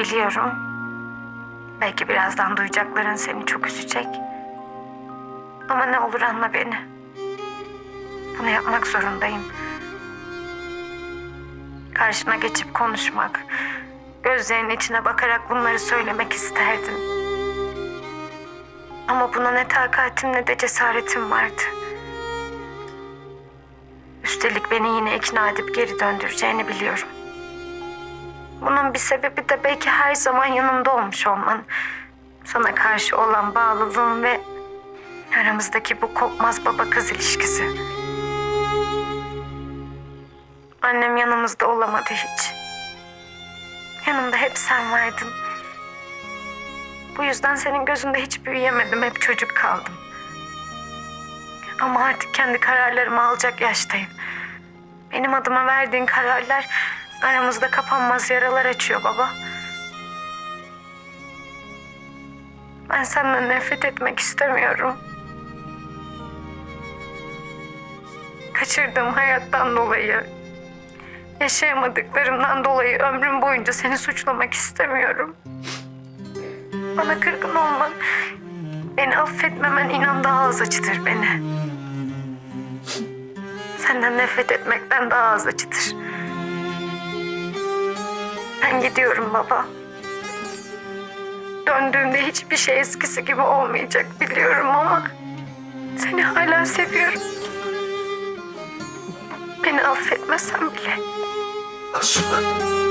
Biliyorum. Belki birazdan duyacakların seni çok üzecek. Ama ne olur anla beni. Bunu yapmak zorundayım. Karşına geçip konuşmak, gözlerinin içine bakarak bunları söylemek isterdim. Ama buna ne takatim ne de cesaretim vardı. Üstelik beni yine ikna edip geri döndüreceğini biliyorum. Bunun bir sebebi de belki her zaman yanımda olmuş olman. Sana karşı olan bağlılığım ve aramızdaki bu kopmaz baba kız ilişkisi. Annem yanımızda olamadı hiç. Yanımda hep sen vardın. Bu yüzden senin gözünde hiç büyüyemedim, hep çocuk kaldım. Ama artık kendi kararlarımı alacak yaştayım. Benim adıma verdiğin kararlar aramızda kapanmaz yaralar açıyor baba. Ben senden nefret etmek istemiyorum. Kaçırdığım hayattan dolayı, yaşayamadıklarımdan dolayı ömrüm boyunca seni suçlamak istemiyorum. Bana kırgın olman, beni affetmemen inan daha az acıtır beni. Senden nefret etmekten daha az acıtır. Ben gidiyorum baba. Döndüğümde hiçbir şey eskisi gibi olmayacak biliyorum ama seni hala seviyorum. Beni affetmesen bile Asuman.